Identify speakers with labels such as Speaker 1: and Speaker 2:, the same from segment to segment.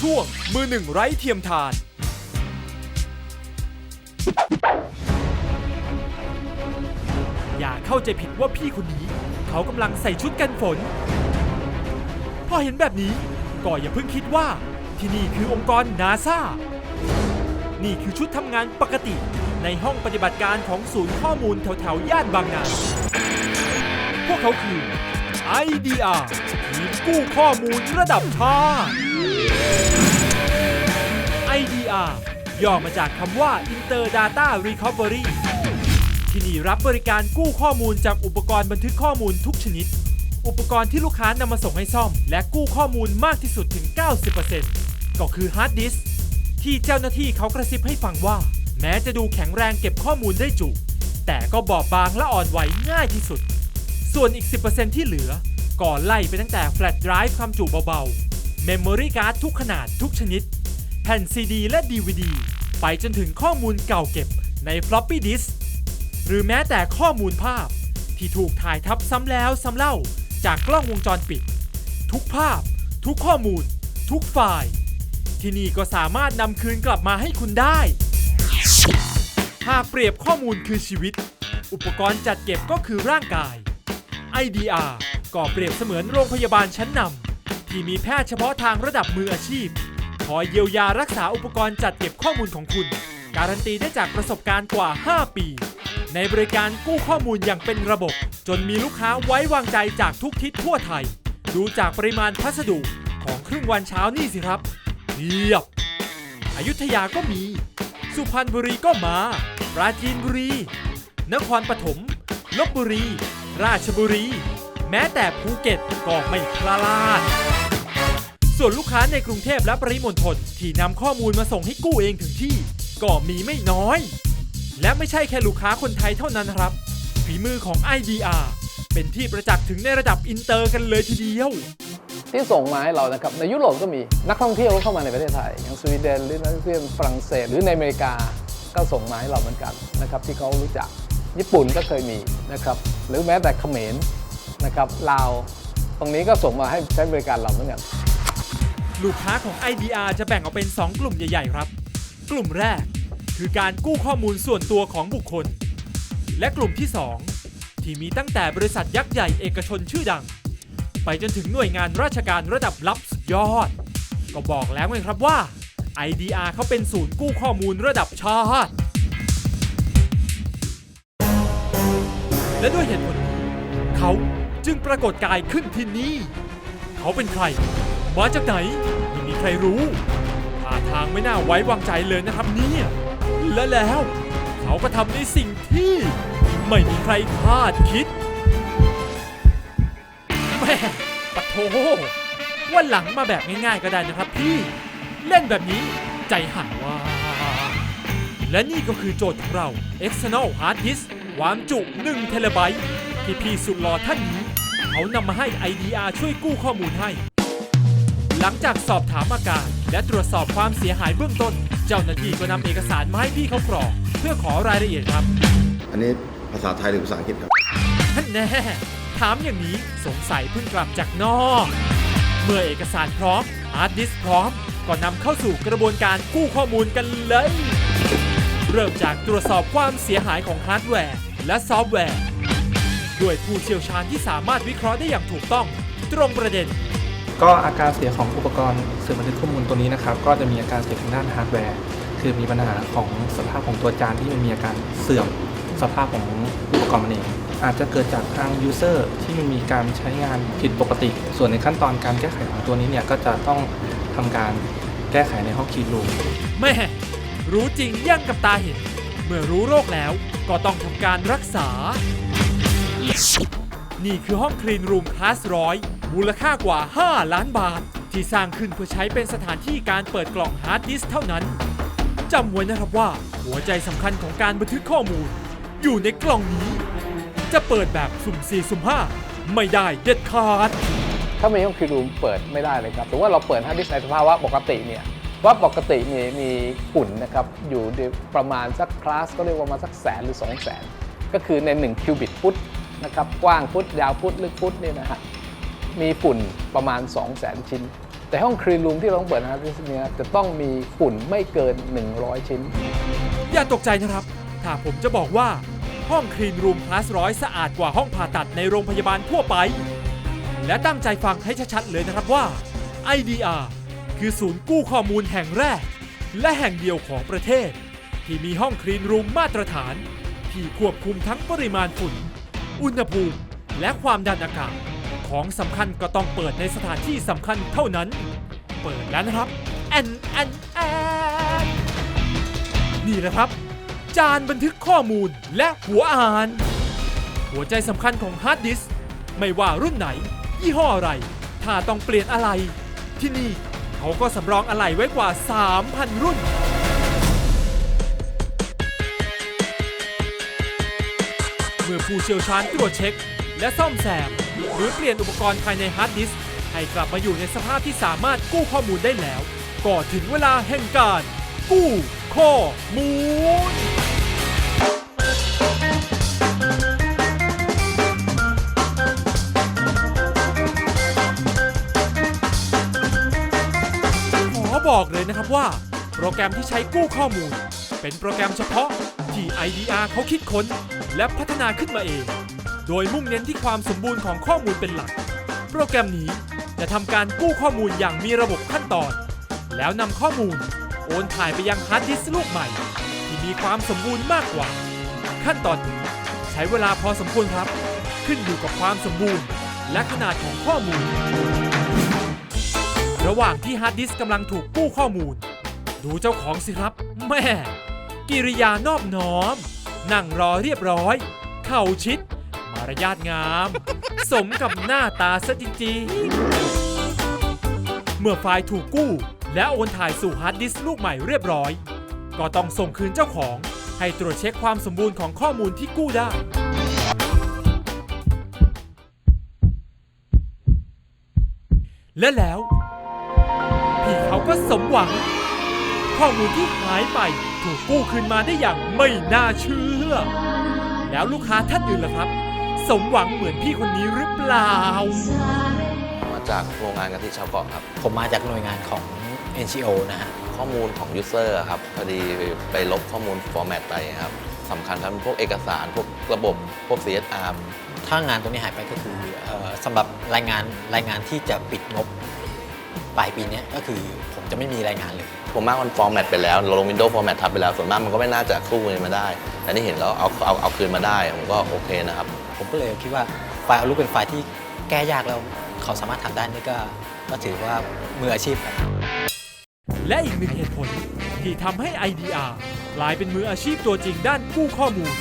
Speaker 1: ช่วงมือหนึ่งไร้เทียมทาน อย่าเข้าใจผิดว่าพี่คนนี้ เขากำลังใส่ชุดกันฝน พอเห็นแบบนี้ก็อย่าเพิ่งคิดว่าที่นี่คือองค์กรนาซานี่คือชุดทำงานปกติในห้องปฏิบัติการของศูนย์ข้อมูลแถวๆ ย่านบางนา พวกเขาคือ IDR ทีมกู้ข้อมูลระดับชาติ IDR ย่อมาจากคำว่า Inter Data Recovery ที่นี่รับบริการกู้ข้อมูลจากอุปกรณ์บันทึกข้อมูลทุกชนิด อุปกรณ์ที่ลูกค้านำมาส่งให้ซ่อม และกู้ข้อมูลมากที่สุดถึง 90%ก็คือฮาร์ดดิสก์ที่เจ้าหน้าที่เขากระซิบให้ฟังว่า แม้จะดูแข็งแรงเก็บข้อมูลได้จุ แต่ก็บอบบางและอ่อนไหวง่ายที่สุด ส่วนอีก 10%ที่เหลือ ก่อไล่ไปตั้งแต่แฟลชไดรฟ์ความจุเบาๆ เมมโมรี่การ์ดทุกขนาดทุกชนิด แผ่นซีดีและ DVD ไปจนถึงข้อมูลเก่าเก็บใน floppy disk หรือแม้แต่ข้อมูลภาพ ที่ถูกถ่ายทับซ้ำแล้วซ้ำเล่าจากกล้องวงจรปิด ทุกภาพ ทุกข้อมูล ทุกไฟล์ ที่นี่ก็สามารถนำคืนกลับมาให้คุณได้ หากเปรียบข้อมูลคือชีวิต อุปกรณ์จัดเก็บก็คือร่างกาย IDR ก็เปรียบเสมือนโรงพยาบาลชั้นนำ ที่มีแพทย์เฉพาะทางระดับมืออาชีพ คอยเยียวยารักษาอุปกรณ์จัดเก็บข้อมูลของคุณ การันตีได้จากประสบการณ์กว่า 5 ปี ในบริการกู้ข้อมูลอย่างเป็นระบบ จนมีลูกค้าไว้วางใจจากทุกทิศทั่วไทย ดูจากปริมาณพัสดุของครึ่งวันเช้านี่สิครับเพียบ อยุธยาก็มี สุพรรณบุรีก็มา ปราจีนบุรี นครปฐมลบบุรี ราชบุรี แม้แต่ภูเก็ตก็ไม่พลาด ส่วนลูกค้าในกรุงเทพและปริมณฑลที่นำข้อมูลมาส่งให้กู้เองถึงที่ ก็มีไม่น้อย และไม่ใช่แค่ลูกค้าคนไทยเท่านั้นครับ ฝีมือของ IDR เป็นที่ประจักษ์ถึงในระดับอินเตอร์กันเลยทีเดียว
Speaker 2: ที่ส่งมาให้เรานะครับในยุโรปก็มีนักท่องเที่ยวเข้ามาในประเทศไทย อย่างสวีเดนหรือนักท่องเที่ยวฝรั่งเศสหรือในอเมริกาก็ส่งมาให้เราเหมือนกันนะครับที่เขารู้จักญี่ปุ่นก็เคยมีนะครับหรือแม้แต่เขมรนะครับลาวตรงนี้ก็ส่งมาให้ใช้บริการเราเหมือนกัน
Speaker 1: ลูกค้าของ IDR จะแบ่งออกเป็น 2 กลุ่มใหญ่ๆครับ กลุ่มแรกคือการกู้ข้อมูลส่วนตัวของบุคคล และกลุ่มที่ 2 ที่มีตั้งแต่บริษัทยักษ์ใหญ่เอกชนชื่อดัง ไปจนถึงหน่วยงานราชการระดับลับสุดยอด ก็บอกแล้วไงครับว่า IDR เขาเป็นศูนย์กู้ข้อมูลระดับชาติและด้วยเหตุผลนี้เขาจึงปรากฏกายขึ้นที่นี่ เขาเป็นใคร มาจากไหนไม่มีใครรู้ท่าทางไม่น่าไว้วางใจเลยนะครับเนี่ยและแล้ว เขาก็ทำในสิ่งที่ไม่มีใครคาดคิดแม่ปะโถวันหลังมาแบบง่ายๆก็ได้นะครับพี่ เล่นแบบนี้ใจหันว่า และนี่ก็คือโจทย์ของเรา external hard disk ความจุ1เทราไบต์ที่พี่สุดหล่อท่านนี้ เขานำมาให้ IDR ช่วยกู้ข้อมูลให้ หลังจากสอบถามอาการ และตรวจสอบความเสียหายเบื้องต้น เจ้าหน้าที่ก็นำเอกสารมาให้พี่เขากรอก เพื่อขอรายละเอียดครับ
Speaker 3: อันนี้ภาษาไทยหรือภาษาอังกฤษครับ
Speaker 1: ท่านแน่ถามอย่างนี้สงสัยเพิ่งกลับจากนอก เมื่อเอกสารพร้อมฮาร์ดดิสพร้อม ก็นำเข้าสู่กระบวนการกู้ข้อมูลกันเลย เริ่มจากตรวจสอบความเสียหายของฮาร์ดแวร์ และซอฟต์แวร์ ด้วยผู้เชี่ยวชาญที่สามารถวิเคราะห์ได้อย่างถูกต้อง ตรงประเด็น
Speaker 4: ก็อาการเสียของอุปกรณ์สื่อบันทึกข้อมูลตัวนี้นะครับ ก็จะมีอาการเสียทางด้านฮาร์ดแวร์ คือมีปัญหาของสภาพของตัวจานที่มันมีอาการเสื่อมสภาพของอุปกรณ์มันเองอาจจะเกิดจากทางยูเซอร์ที่มันมีการใช้งานผิดปกติ ส่วนในขั้นตอนการแก้ไขของตัวนี้เนี่ยก็จะต้องทำการแก้ไขในห้องคีย์รูม
Speaker 1: แม่รู้จริงยั่งกับตาเห็น เมื่อรู้โรคแล้วก็ต้องทำการรักษา นี่คือห้องคลีนรูมคลาสร้อย มูลค่ากว่า 5 ล้านบาท ที่สร้างขึ้นเพื่อใช้เป็นสถานที่การเปิดกล่องฮาร์ดดิสเท่านั้นจำไว้นะครับว่าหัวใจสำคัญของการบันทึกข้อมูล อยู่ในกล่องนี้ จะเปิดแบบสุ่ม4สุ่ม5 ไม่ได้เด็ดขาด
Speaker 2: ถ้าไม่ห้องคีรูมเปิดไม่ได้เลยครับแต่ว่าเราเปิดฮาร์ดดิสในสภาวะปกติเนี่ยว่าปกติมีมีฝุ่นนะครับอยู่ประมาณสักคลาสก็เรียกว่ามาสักแสนหรือ2 0 0แสนก็คือใน 1 คิวบิตฟุตนะครับกว้างฟุตยาวฟุตลึกฟุตเนี่ยนะฮะ มีฝุ่นประมาณ 2 0 0แสนชิ้น แต่ห้องคลีนรูมที่เราต้องเปิดฮาร์ดดิสก์เนี่ยจะต้องมีฝุ่นไม่เกิน 100 ชิ้น
Speaker 1: อย่าตกใจนะครับ ถ้าผมจะบอกว่า ห้องคลีนรูมคลาสร้อยสะอาดกว่าห้องผ่าตัดในโรงพยาบาลทั่วไป และตั้งใจฟังให้ชัดๆเลยนะครับว่า IDR คือศูนย์กู้ข้อมูลแห่งแรก และแห่งเดียวของประเทศ ที่มีห้องคลีนรูมมาตรฐาน ที่ควบคุมทั้งปริมาณฝุ่น อุณหภูมิ และความดันอากาศ ของสำคัญก็ต้องเปิดในสถานที่สำคัญเท่านั้น เปิดแล้วนะครับแอนแอนแอนนี่แหละครับ จานบันทึกข้อมูลและหัวอ่านหัวใจสำคัญของฮาร์ดดิสก์ไม่ว่ารุ่นไหน ยี่ห้ออะไร ถ้าต้องเปลี่ยนอะไร ที่นี่เขาก็สำรองอะไหล่ไว้กว่า 3,000 รุ่นเมื่อผู้เชี่ยวชาญตรวจเช็ค และซ่อมแซม หรือเปลี่ยนอุปกรณ์ภายในฮาร์ดดิสก์ให้กลับมาอยู่ในสภาพที่สามารถกู้ข้อมูลได้แล้ว ก็ถึงเวลาแห่งการ กู้ข้อมูล ขอบอกเลยนะครับว่า โปรแกรมที่ใช้กู้ข้อมูล เป็นโปรแกรมเฉพาะที่ IDR เขาคิดค้น และพัฒนาขึ้นมาเอง โดยมุ่งเน้นที่ความสมบูรณ์ของข้อมูลเป็นหลัก โปรแกรมนี้จะทำการกู้ข้อมูลอย่างมีระบบขั้นตอน แล้วนำข้อมูล โอนถ่ายไปยังฮาร์ดดิสก์ลูกใหม่ ที่มีความสมบูรณ์มากกว่า ขั้นตอนนี้ใช้เวลาพอสมควรครับ ขึ้นอยู่กับความสมบูรณ์ และขนาดของข้อมูล ระหว่างที่ฮาร์ดดิสก์กำลังถูกกู้ข้อมูล ดูเจ้าของสิครับ แม่ กิริยานอบน้อม นั่งรอเรียบร้อย เข่าชิดารยาทงาม สมกับหน้าตาซะจริงๆ เมื่อไฟล์ถูกกู้ และโอนถ่ายสู่ฮาร์ดดิสก์ลูกใหม่เรียบร้อย ก็ต้องส่งคืนเจ้าของ ให้ตรวจเช็คความสมบูรณ์ของข้อมูลที่กู้ได้และแล้ว พี่เขาก็สมหวัง ข้อมูลที่หายไปถูกกู้คืนมาได้อย่างไม่น่าเชื่อ แล้วลูกค้าท่านอื่นล่ะครับ สมหวังเหมือนพี่คนนี้หรือเปล่า
Speaker 5: มาจากโรงงานกะทิชาวเกาะครับ
Speaker 6: ผมมาจากหน่วยงานของ NGO นะฮะ
Speaker 5: ข้อมูลของยูเซอร์ครับ พอดีไปลบข้อมูลฟอร์แมตไปครับสำคัญครับพวกเอกสารพวกระบบพวก CSR
Speaker 6: ถ้างานตรงนี้หายไปก็คือเอ่อสำหรับรายงานรายงานที่จะปิดงบปลายปีเนี้ยก็คือผมจะไม่มีรายงานเลย
Speaker 5: ผมมากมันฟอร์แมตไปแล้ว เราลง Windows ฟอร์แมตทับไปแล้ว ส่วนมากมันก็ไม่น่าจะกู้เงินมาได้ แต่นี่เห็นแล้วเอาเอาเอาคืนมาได้ ผมก็โอเคนะครับ
Speaker 6: ผมก็เลยคิดว่าไฟล์เอารูปเป็นไฟล์ที่แก้ยากแล้วเขาสามารถทำได้นี่ก็ก็ถือว่ามืออาชีพครับ
Speaker 1: และอีกหนึ่งเหตุผลที่ทำให้ IDR กลายเป็นมืออาชีพตัวจริงด้านกู้ข้อมูล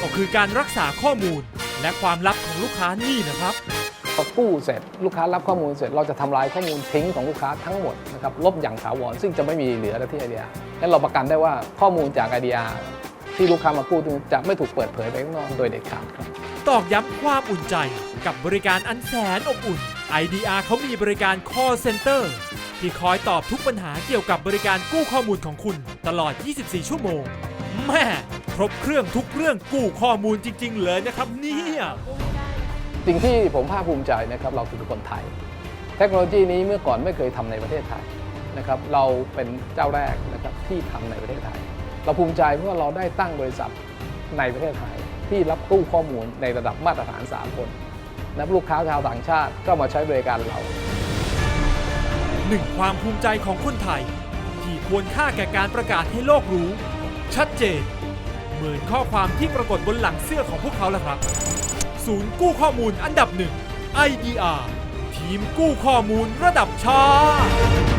Speaker 1: ก็คือการรักษาข้อมูลและความลับของลูกค้านี่นะครับ
Speaker 2: พอกู้เสร็จลูกค้ารับข้อมูลเสร็จเราจะทำลายข้อมูลทิ้งของลูกค้าทั้งหมดนะครับลบอย่างถาวรซึ่งจะไม่มีเหลือแล้วที่ไอเดียและเราประกันได้ว่าข้อมูลจากไอเดียที่ลูกค้ามากู้จะไม่ถูกเปิดเผยไปข้างนอกโดยเด็ดขาดครับ
Speaker 1: ตอกย้ำความอุ่นใจ กับบริการอันแสนอบอุ่น IDR เขามีบริการ call center ที่คอยตอบทุกปัญหาเกี่ยวกับบริการกู้ข้อมูลของคุณ ตลอด 24 ชั่วโมง แม่ครบเครื่องทุกเรื่องกู้ข้อมูลจริง ๆ เลยนะครับเนี่ย
Speaker 2: สิ่งที่ผมภาคภูมิใจนะครับเราคือคนไทย เทคโนโลยีนี้เมื่อก่อนไม่เคยทำในประเทศไทยนะครับเราเป็นเจ้าแรกนะครับที่ทำในประเทศไทย เราภูมิใจเพราะว่าเราได้ตั้งบริษัทในประเทศไทย ที่รับกู้ข้อมูลในระดับมาตรฐานสากลนะลูกค้าชาวต่างชาติก็มาใช้บริการเรา
Speaker 1: หนึ่งความภูมิใจของคนไทย ที่ควรค่าแก่การประกาศให้โลกรู้ ชัดเจน เหมือนข้อความที่ปรากฏบนหลังเสื้อของพวกเขาแหละครับ ศูนย์กู้ข้อมูลอันดับหนึ่ง IDR ทีมกู้ข้อมูลระดับชาติ